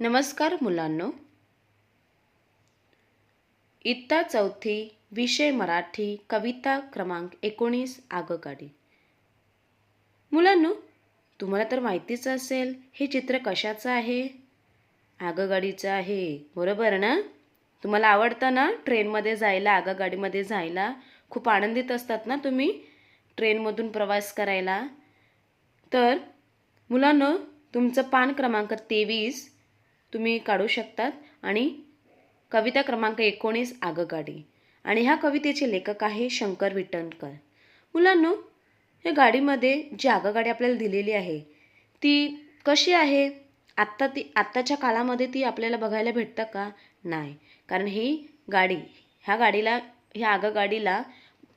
नमस्कार मुलांनो. इत्ता चौथी विषय मराठी कविता क्रमांक एकोणीस आगगाडी. मुलांनो तुम्हाला तर माहितीच असेल हे चित्र कशाचं आहे? आगगाडीचं आहे बरोबर ना? तुम्हाला आवडतं ना ट्रेनमध्ये जायला आगगाडीमध्ये जायला? खूप आनंदित असतात ना तुम्ही ट्रेनमधून प्रवास करायला? तर मुलांनो तुमचं पान क्रमांक तेवीस तुम्ही काढू शकतात. आणि कविता क्रमांक एकोणीस आगगाडी. आणि ह्या कवितेचे लेखक आहे शंकर विटणकर. मुलांनो या गाडीमध्ये जी आगगाडी आपल्याला दिलेली आहे ती कशी आहे? आत्ता ती आत्ताच्या काळामध्ये ती आपल्याला बघायला भेटतं का? नाही. कारण ही गाडी ह्या गाडीला ह्या आगगाडीला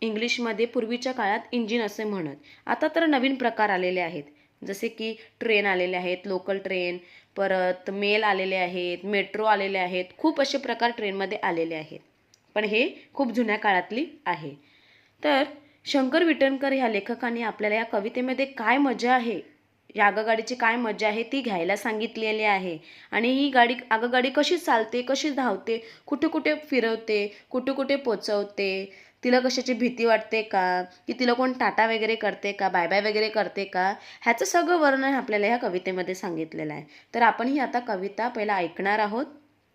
इंग्लिशमध्ये पूर्वीच्या काळात इंजिन असे म्हणत. आता तर नवीन प्रकार आलेले आहेत. जसे की ट्रेन आलेले आहेत लोकल ट्रेन परत मेल आलेले आहेत मेट्रो आलेले आहेत खूप असे प्रकार ट्रेनमध्ये आलेले आहेत. पण हे खूप जुन्या काळातली आहे. तर शंकर विटणकर ह्या लेखकाने आपल्याला या कवितेमध्ये काय मजा आहे या आगगाडीची काय मजा आहे ती घ्यायला सांगितलेली आहे. आणि ही गाडी आगगाडी कशी चालते कशी धावते कुठे कुठे फिरवते कुठे कुठे पोचवते तिला कशाची भीती वाटते का? की तिला कोण टाटा वगैरे करते का? बाय बाय वगैरे करते का? ह्याचं सगळं वर्णन आपल्याला ह्या कवितेमध्ये सांगितलेलं आहे. तर आपण ही आता कविता पहिला ऐकणार आहोत.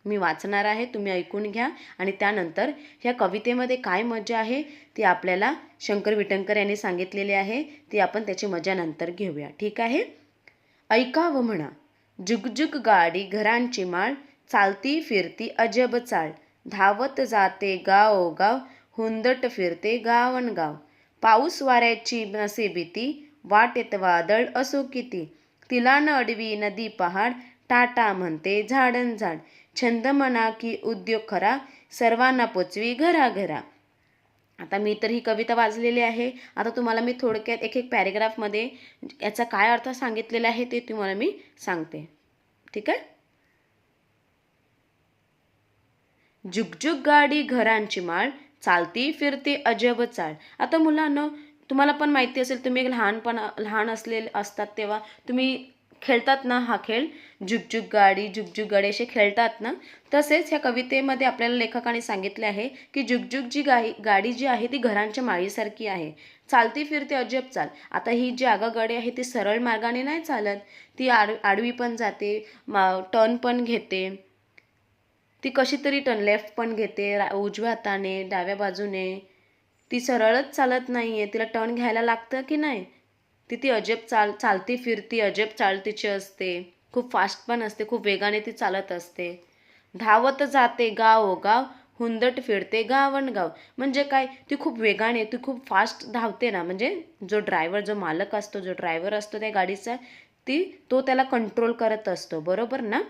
मी वाचणार आहे तुम्ही ऐकून घ्या. आणि त्यानंतर ह्या कवितेमध्ये काय मजा आहे ती आपल्याला शंकर विटंकर यांनी सांगितलेली आहे. ती आपण त्याची मजा नंतर घेऊया. ठीक आहे? ऐकावं म्हणा. जुगजुग गाडी घरांची माळ. चालती फिरती अजब चाळ. धावत जाते गाव गाव हुंदट फिरते गावणगाव पाऊस वाऱ्याची नसे भीती वाटेत वादळ असो किती. तिला न अडवी नदी पहाड टाटा म्हणते झाडन झाड. छंद म्हणा की उद्योग खरा सर्वांना पोचवी घरा घरा आता मी तर ही कविता वाचलेली आहे. आता तुम्हाला मी थोडक्यात एक एक पॅरेग्राफमध्ये याचा काय अर्थ सांगितलेला आहे ते तुम्हाला मी सांगते. ठीक आहे? जुगजुग गाडी घरांची माळ चालती फिरते अजब चाळ आता मुलांना तुम्हाला पण माहिती असेल तुम्ही एक लहानपण लहान असलेले असतात तेव्हा तुम्ही खेळतात ना हा खेळ? झुकझुक गाडी झुकझुक गाडी असे खेळतात ना? तसेच ह्या कवितेमध्ये आपल्याला लेखकाने सांगितले आहे की झुकझुक जी गाई गाडी जी आहे ती घरांच्या माळीसारखी आहे. चालती फिरते अजब चाल. आता ही जी आगागाडी आहे ती सरळ मार्गाने नाही चालत. ती आड आडवी पण जाते मा टर्न पण घेते. ती कशी तरी टर्न लेफ्ट पण घेते रा उजव्या हाताने डाव्या बाजूने. ती सरळच चालत नाही आहे तिला टर्न घ्यायला लागतं की नाही? ती ती अजब चाल चालती फिरती अजब चाल तिची असते. खूप फास्ट पण असते. खूप वेगाने ती चालत असते. धावत जाते गाव गाव हुंदट फिरते गावण गाव. म्हणजे काय? ती खूप वेगाने ती खूप फास्ट धावते ना. म्हणजे जो ड्रायव्हर जो मालक असतो जो ड्रायव्हर असतो त्या गाडीचा ती तो त्याला कंट्रोल करत असतो. बरोबर ना?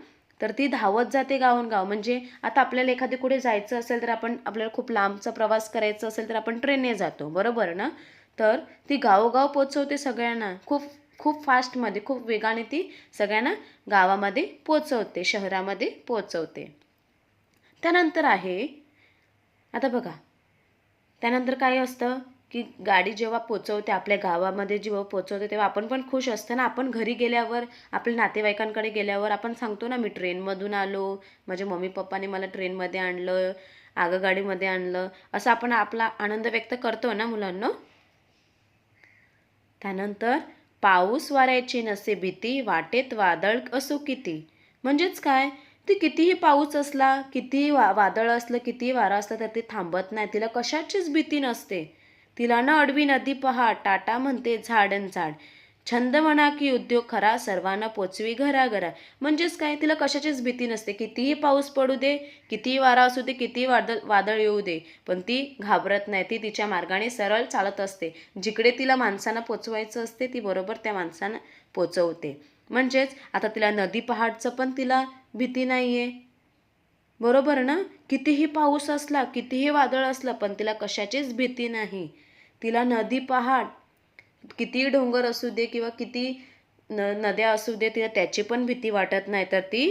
तर ती धावत जाते गावून गाव म्हणजे आता आपल्याला एखादी कुठे जायचं असेल तर आपण आपल्याला खूप लांबचा प्रवास करायचा असेल तर आपण ट्रेनने जातो. बरोबर ना? तर ती गावोगाव पोचवते सगळ्यांना. खूप खूप फास्टमध्ये खूप वेगाने ती सगळ्यांना गावामध्ये पोचवते शहरामध्ये पोचवते त्यानंतर आहे आता बघा. त्यानंतर काय असतं? की गाडी जेव्हा पोचवते आपल्या गावामध्ये जेव्हा पोचवते तेव्हा आपण पण खुश असतो ना. आपण घरी गेल्यावर आपल्या नातेवाईकांकडे गेल्यावर आपण सांगतो ना मी ट्रेनमधून आलो माझ्या मम्मी पप्पाने मला ट्रेनमध्ये आणलं आगगाडीमध्ये आणलं. असं आपण आपला आनंद व्यक्त करतो ना मुलांना. त्यानंतर पाऊस वाऱ्याची नसे भीती वाटेत वादळ असो किती. म्हणजेच काय? ती कितीही पाऊस असला कितीही वा वादळ असलं कितीही वारा असलं तर ती थांबत नाही. तिला कशाचीच भीती नसते. तिला न अडवी नदी पहा टाटा म्हणते झाडन झाड. छंद म्हणा की उद्योग खरा सर्वांना पोचवी घराघरा. म्हणजेच काय? तिला कशाचीच भीती नसते. कितीही पाऊस पडू दे कितीही वारा असू दे कितीही वादळ वादळ येऊ दे पण ती घाबरत नाही. ती तिच्या मार्गाने सरळ चालत असते. जिकडे तिला माणसांना पोचवायचं असते ती बरोबर त्या माणसांना पोचवते. म्हणजेच आता तिला नदी पहाडचं पण तिला भीती नाही आहे बरोबर ना? कितीही पाऊस असला कितीही वादळ असलं पण तिला कशाचीच भीती नाही. तिला नदी पहाड किती डोंगर असू दे किंवा किती न नद्या असू दे तिला त्याची पण भीती वाटत नाही. तर ती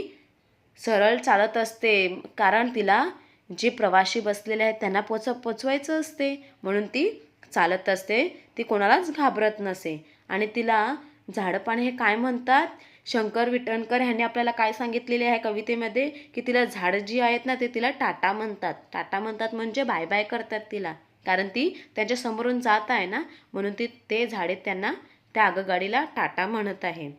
सरळ चालत असते. कारण तिला जे प्रवासी बसलेले आहेत त्यांना पोच पोचवायचं असते. म्हणून ती चालत असते. ती कोणालाच घाबरत नसे. आणि तिला झाडपान हे काय म्हणतात? शंकर विटणकर ह्यांनी आपल्याला काय सांगितलेले आहे कवितेमध्ये? की तिला झाडं जी आहेत ना ते तिला टाटा म्हणतात. टाटा म्हणतात म्हणजे बाय बाय करतात तिला. कारण ती त्यांच्या समोरून जात आहे ना म्हणून ती ते झाडे त्यांना त्या आगगाडीला टाटा म्हणत आहे.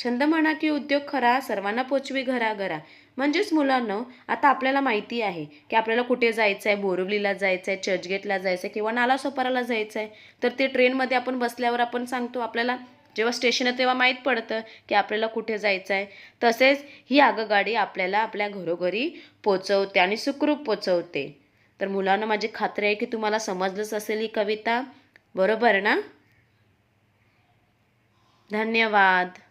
छंद म्हणा की उद्योग खरा सर्वांना पोचवी घरा म्हणजेच मुलांना आता आपल्याला माहिती आहे की आपल्याला कुठे जायचं आहे बोरिवलीला जायचं आहे चर्चगेटला जायचं आहे किंवा नालासोपाराला जायचं आहे तर ते ट्रेनमध्ये आपण बसल्यावर आपण सांगतो आपल्याला जेव्हा स्टेशन आहे तेव्हा माहीत पडतं की आपल्याला कुठे जायचं आहे तसेच ही आगगाडी आपल्याला आपल्या घरोघरी पोचवते आणि सुखरूप पोचवते. तर मुलांना माझी खात्री आहे की तुम्हाला समजलंच असेल ही कविता. बरोबर ना? धन्यवाद.